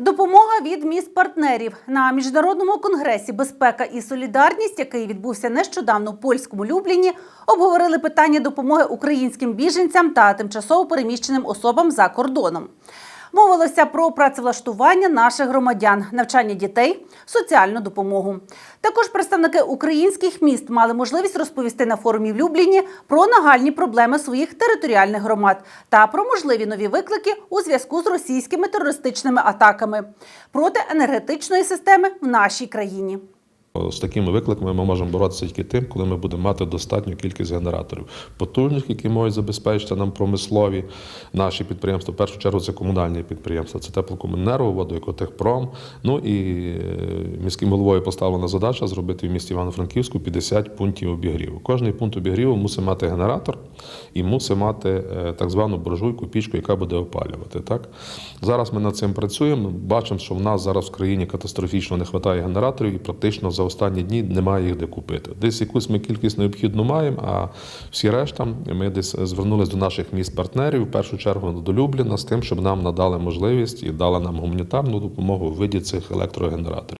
Допомога від міст партнерів на міжнародному конгресі Безпека і солідарність, який відбувся нещодавно в польському Любліні, обговорили питання допомоги українським біженцям та тимчасово переміщеним особам за кордоном. Мовилося про працевлаштування наших громадян, навчання дітей, соціальну допомогу. Також представники українських міст мали можливість розповісти на форумі в Любліні про нагальні проблеми своїх територіальних громад та про можливі нові виклики у зв'язку з російськими терористичними атаками проти енергетичної системи в нашій країні. З такими викликами ми можемо боротися тільки тим, коли ми будемо мати достатню кількість генераторів, потужних, які можуть забезпечити нам промислові наші підприємства. В першу чергу це комунальні підприємства, це теплокомуненерго, водоекотехпром. Ну і е, міським головою поставлена задача зробити в місті Івано-Франківську 50 пунктів обігріву. Кожний пункт обігріву мусить мати генератор і мусить мати е, так звану буржуйку, пічку, яка буде опалювати. Так зараз ми над цим працюємо. Бачимо, що в нас зараз в країні катастрофічно не вистачає генераторів і практично за останні дні немає їх де купити. Десь якусь ми кількість необхідну маємо, а всі решта ми десь звернулися до наших міст партнерів, в першу чергу до Любліна, з тим, щоб нам надали можливість і дали нам гуманітарну допомогу в виді цих електрогенераторів.